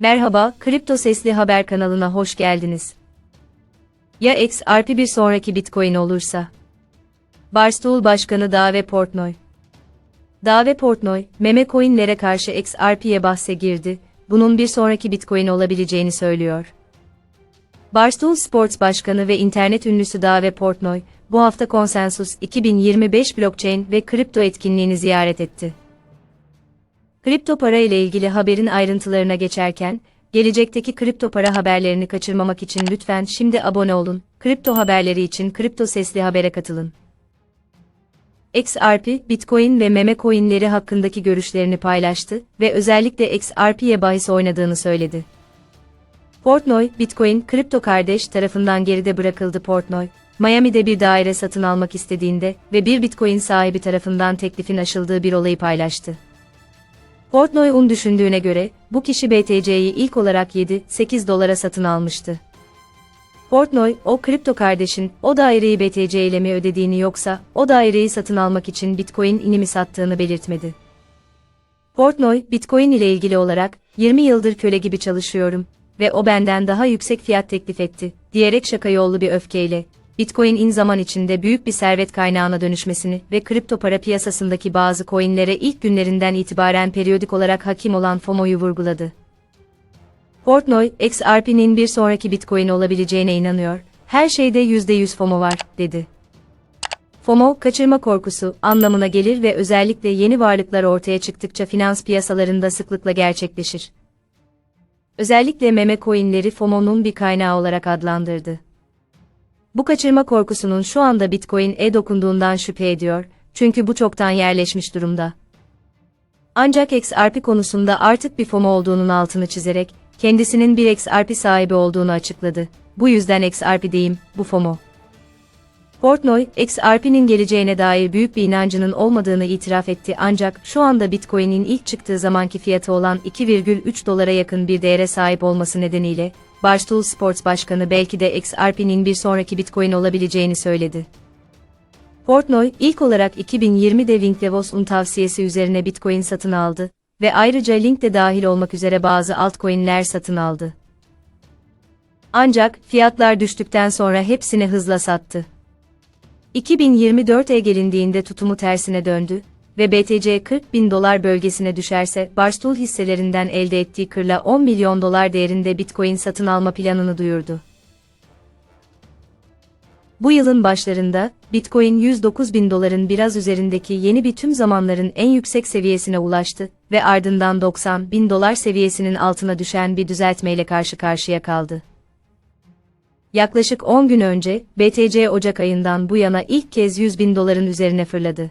Merhaba, Kripto Sesli Haber kanalına hoş geldiniz. Ya XRP bir sonraki Bitcoin olursa? Barstool Başkanı Dave Portnoy Dave Portnoy, meme coinlere karşı XRP'ye bahse girdi, bunun bir sonraki Bitcoin olabileceğini söylüyor. Barstool Sports Başkanı ve internet ünlüsü Dave Portnoy, bu hafta Consensus 2025 blockchain ve kripto etkinliğini ziyaret etti. Kripto para ile ilgili haberin ayrıntılarına geçerken, gelecekteki kripto para haberlerini kaçırmamak için lütfen şimdi abone olun. Kripto haberleri için Kripto Sesli Haber'e katılın. XRP, Bitcoin ve meme coinleri hakkındaki görüşlerini paylaştı ve özellikle XRP'ye bahis oynadığını söyledi. Portnoy, Bitcoin, kripto kardeş tarafından geride bırakıldı Portnoy, Miami'de bir daire satın almak istediğinde ve bir Bitcoin sahibi tarafından teklifin aşıldığı bir olayı paylaştı. Portnoy'un düşündüğüne göre, bu kişi BTC'yi ilk olarak 7-8 dolara satın almıştı. Portnoy, o kripto kardeşin o daireyi BTC ile mi ödediğini yoksa o daireyi satın almak için Bitcoin inimi sattığını belirtmedi. Portnoy, Bitcoin ile ilgili olarak 20 yıldır köle gibi çalışıyorum ve o benden daha yüksek fiyat teklif etti diyerek şaka yollu bir öfkeyle Bitcoin'in zaman içinde büyük bir servet kaynağına dönüşmesini ve kripto para piyasasındaki bazı coinlere ilk günlerinden itibaren periyodik olarak hakim olan FOMO'yu vurguladı. Portnoy, XRP'nin bir sonraki Bitcoin olabileceğine inanıyor, her şeyde %100 FOMO var, dedi. FOMO, kaçırma korkusu anlamına gelir ve özellikle yeni varlıklar ortaya çıktıkça finans piyasalarında sıklıkla gerçekleşir. Özellikle meme coinleri FOMO'nun bir kaynağı olarak adlandırdı. Bu kaçırma korkusunun şu anda Bitcoin'e dokunduğundan şüphe ediyor, çünkü bu çoktan yerleşmiş durumda. Ancak XRP konusunda artık bir FOMO olduğunun altını çizerek, kendisinin bir XRP sahibi olduğunu açıkladı. Bu yüzden XRP diyeyim, bu FOMO. Portnoy, XRP'nin geleceğine dair büyük bir inancının olmadığını itiraf etti ancak şu anda Bitcoin'in ilk çıktığı zamanki fiyatı olan 2,3 dolara yakın bir değere sahip olması nedeniyle, Barstool Sports Başkanı belki de XRP'nin bir sonraki Bitcoin olabileceğini söyledi. Portnoy, ilk olarak 2020'de Winklevoss'un tavsiyesi üzerine Bitcoin satın aldı ve ayrıca Link de dahil olmak üzere bazı altcoin'ler satın aldı. Ancak fiyatlar düştükten sonra hepsini hızla sattı. 2024'e gelindiğinde tutumu tersine döndü ve BTC 40 bin dolar bölgesine düşerse Barstool hisselerinden elde ettiği kırla 10 milyon dolar değerinde Bitcoin satın alma planını duyurdu. Bu yılın başlarında, Bitcoin 109 bin doların biraz üzerindeki yeni bir tüm zamanların en yüksek seviyesine ulaştı ve ardından 90 bin dolar seviyesinin altına düşen bir düzeltmeyle karşı karşıya kaldı. Yaklaşık 10 gün önce, BTC Ocak ayından bu yana ilk kez 100 bin doların üzerine fırladı.